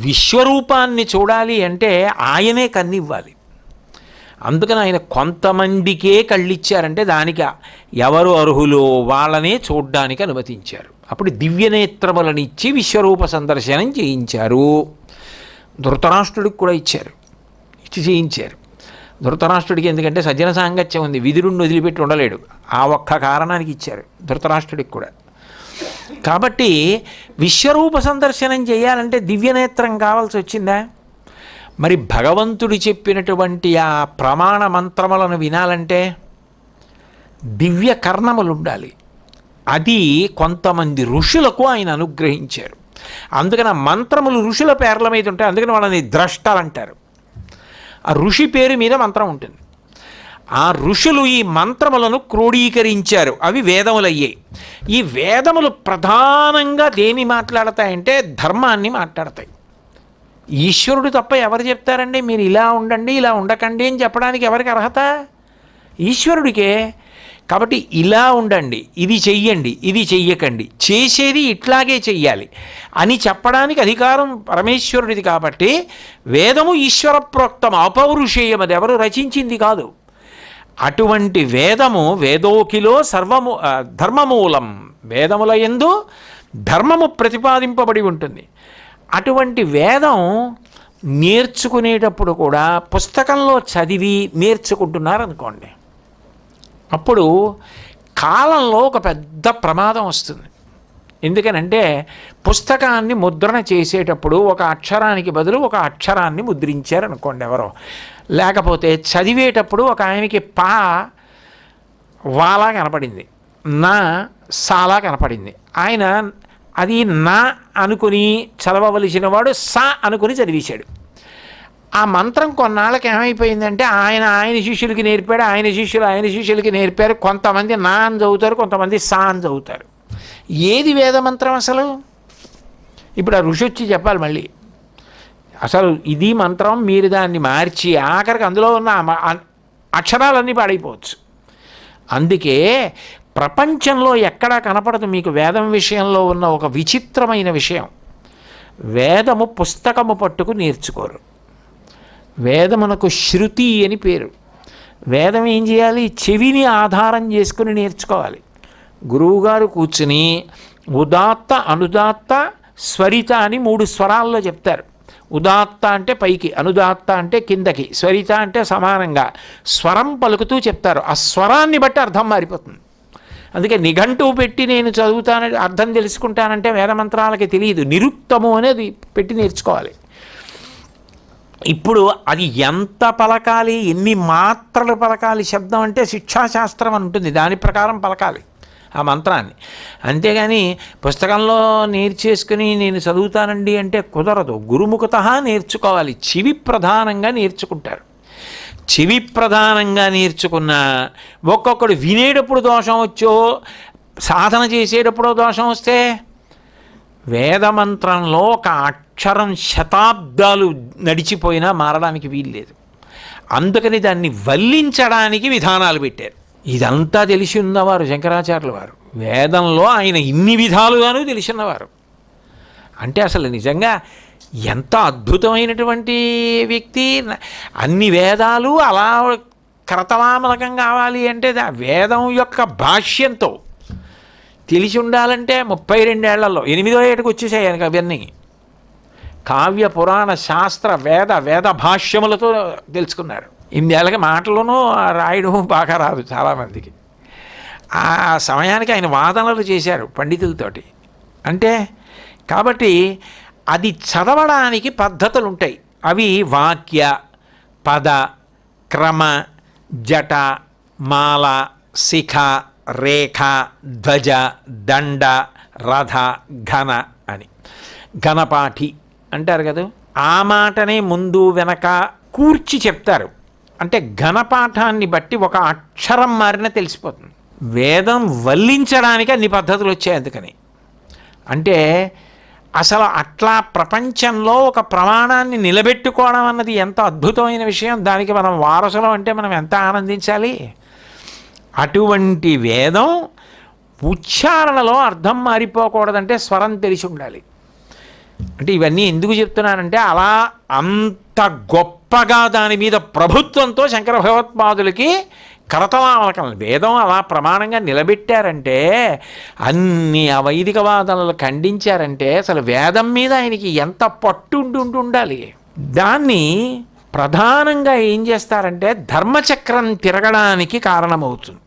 విశ్వరూపాన్ని చూడాలి అంటే ఆయనే కన్నివ్వాలి. అందుకని ఆయన కొంతమందికే కళ్ళిచ్చారంటే దానికి ఎవరు అర్హులో వాళ్ళనే చూడ్డానికి అనుమతించారు. అప్పుడు దివ్యనేత్రములనిచ్చి విశ్వరూప సందర్శనం చేయించారు. ధృతరాష్ట్రుడికి కూడా ఇచ్చారు. ఇచ్చి చేయించారు. ధృతరాష్ట్రుడికి ఎందుకంటే సజ్జన సాంగత్యం ఉంది. విధురుణ్ణి వదిలిపెట్టి ఉండలేడు. ఆ ఒక్క కారణానికి ఇచ్చారు ధృతరాష్ట్రుడికి కూడా. కాబట్టి విశ్వరూప సందర్శనం చేయాలంటే దివ్యనేత్రం కావాల్సి వచ్చిందా? మరి భగవంతుడు చెప్పినటువంటి ఆ ప్రమాణ మంత్రములను వినాలంటే దివ్య కర్ణములు ఉండాలి. అది కొంతమంది ఋషులకు ఆయన అనుగ్రహించారు. అందుకని ఆ మంత్రములు ఋషుల పేర్ల మీద ఉంటాయి. అందుకని వాళ్ళని ద్రష్టలు అంటారు ఆ ఋషి పేరు మీద మంత్రం ఉంటుంది. ఆ ఋషులు ఈ మంత్రములను క్రోడీకరించారు. అవి వేదములయ్యాయి ఈ వేదములు ప్రధానంగా దేని మాట్లాడతాయంటే ధర్మాన్ని మాట్లాడతాయి. ఈశ్వరుడు తప్ప ఎవరు చెప్తారండి? మీరు ఇలా ఉండండి ఇలా ఉండకండి అని చెప్పడానికి ఎవరికి అర్హత? ఈశ్వరుడికే. కాబట్టి ఇలా ఉండండి ఇది చెయ్యండి ఇది చెయ్యకండి. చేసేది ఇట్లాగే చెయ్యాలి. అని చెప్పడానికి అధికారం పరమేశ్వరుడిది కాబట్టి వేదము ఈశ్వర ప్రోక్తం అపౌరుషేయం అది ఎవరు రచించింది కాదు. అటువంటి వేదము వేదోకిలో సర్వము ధర్మమూలం. వేదముల ఎందు ధర్మము ప్రతిపాదింపబడి ఉంటుంది. అటువంటి వేదం నేర్చుకునేటప్పుడు కూడా పుస్తకంలో చదివి నేర్చుకుంటున్నారనుకోండి. అప్పుడు కాలంలో ఒక పెద్ద ప్రమాదం వస్తుంది. ఎందుకనంటే పుస్తకాన్ని ముద్రణ చేసేటప్పుడు ఒక అక్షరానికి బదులు ఒక అక్షరాన్ని ముద్రించారనుకోండి ఎవరో. లేకపోతే చదివేటప్పుడు ఒక ఆయనకి పా వాలా కనపడింది నా సాలా కనపడింది. ఆయన అది నా అనుకుని చదవవలసిన వాడు సా అనుకుని చదివేశాడు. ఆ మంత్రం కొన్నాళ్ళకి ఏమైపోయిందంటే ఆయన ఆయన శిష్యులకి నేర్పాడు ఆయన శిష్యులు ఆయన శిష్యులకి నేర్పారు కొంతమంది నా అని చదువుతారు కొంతమంది సా అని చదువుతారు. ఏది వేదమంత్రం అసలు? ఇప్పుడు ఆ ఋషి వచ్చి చెప్పాలి మళ్ళీ. అసలు ఇది మంత్రం మీరు దాన్ని మార్చి ఆఖరికి అందులో ఉన్న అక్షరాలన్నీ పాడైపోవచ్చు. అందుకే ప్రపంచంలో ఎక్కడా కనపడదు మీకు వేదం విషయంలో ఉన్న ఒక విచిత్రమైన విషయం. వేదము పుస్తకము పట్టుకు నేర్చుకోరు. వేదమునకు శృతి అని పేరు. వేదం ఏం చేయాలి? చెవిని ఆధారం చేసుకుని నేర్చుకోవాలి. గురువుగారు కూర్చుని ఉదాత్త అనుదాత్త స్వరిత అని మూడు స్వరాల్లో చెప్తారు. ఉదాత్త అంటే పైకి అనుదాత్త అంటే కిందకి స్వరిత అంటే సమానంగా. స్వరం పలుకుతూ చెప్తారు. ఆ స్వరాన్ని బట్టి అర్థం మారిపోతుంది. అందుకే నిఘంటు పెట్టి నేను చదువుతానని అర్థం తెలుసుకుంటానంటే వేదమంత్రాలకి తెలియదు. నిరుక్తము అనేది పెట్టి నేర్చుకోవాలి. ఇప్పుడు అది ఎంత పలకాలి ఎన్ని మాత్రలు పలకాలి శబ్దం అంటే శిక్షాశాస్త్రం అని ఉంటుంది. దాని ప్రకారం పలకాలి. ఆ మంత్రాన్ని. అంతేగాని పుస్తకంలో నేర్చేసుకుని నేను చదువుతానండి అంటే కుదరదు. గురుముఖత నేర్చుకోవాలి. చెవి ప్రధానంగా నేర్చుకుంటారు. చెవి ప్రధానంగా నేర్చుకున్న ఒక్కొక్కడు వినేటప్పుడు దోషం వచ్చో సాధన చేసేటప్పుడు దోషం వస్తే వేదమంత్రంలో ఒక అక్షరం శతాబ్దాలు నడిచిపోయినా మారడానికి వీల్లేదు. అందుకని దాన్ని వల్లించడానికి విధానాలు పెట్టారు. ఇదంతా తెలిసి ఉన్నవారు శంకరాచార్యుల వారు. వేదంలో ఆయన ఇన్ని విధాలుగాను తెలిసి ఉన్నవారు అంటే అసలు నిజంగా ఎంత అద్భుతమైనటువంటి వ్యక్తి. అన్ని వేదాలు అలా కరతలామలకం కావాలి అంటే వేదం యొక్క భాష్యంతో తెలిసి ఉండాలంటే ముప్పై రెండేళ్ళలో ఎనిమిదో ఏటకు వచ్చేసాయి ఆయనకు అవన్నీ. కావ్య పురాణ శాస్త్ర వేద వేద భాష్యములతో తెలుసుకున్నారు. ఇన్నేళ్ళకి మాటలోనూ రాయడం బాగా రాదు చాలామందికి. ఆ సమయానికి ఆయన వాదనలు చేశారు పండితులతోటి. అంటే కాబట్టి అది చదవడానికి పద్ధతులు ఉంటాయి అవి వాక్య పద క్రమ జట మాల శిఖ రేఖ ధ్వజ దండ రథ ఘన అని. ఘనపాఠి అంటారు కదా ఆ మాటనే ముందు వెనక కూర్చి చెప్తారు. అంటే ఘనపాఠాన్ని బట్టి ఒక అక్షరం మారిన తెలిసిపోతుంది. వేదం వల్లించడానికి అన్ని పద్ధతులు వచ్చాయి అందుకని. అంటే అసలు అట్లా ప్రపంచంలో ఒక ప్రమాణాన్ని నిలబెట్టుకోవడం అన్నది ఎంత అద్భుతమైన విషయం. దానికి మనం వారసులం అంటే మనం ఎంత ఆనందించాలి? అటువంటి వేదం ఉచ్చారణలో అర్థం మారిపోకూడదంటే స్వరం తెలిసి ఉండాలి. అంటే ఇవన్నీ ఎందుకు చెప్తున్నానంటే అలా అంత గొప్పగా దాని మీద ప్రభుత్వంతో శంకర భగవత్పాదులకి కరతలామలకం వేదం అలా ప్రమాణంగా నిలబెట్టారంటే అన్ని అవైదిక వాదనలు ఖండించారంటే అసలు వేదం మీద ఆయనకి ఎంత పట్టు ఉండాలి దాన్ని ప్రధానంగా ఏం చేస్తారంటే ధర్మచక్రం తిరగడానికి కారణమవుతుంది.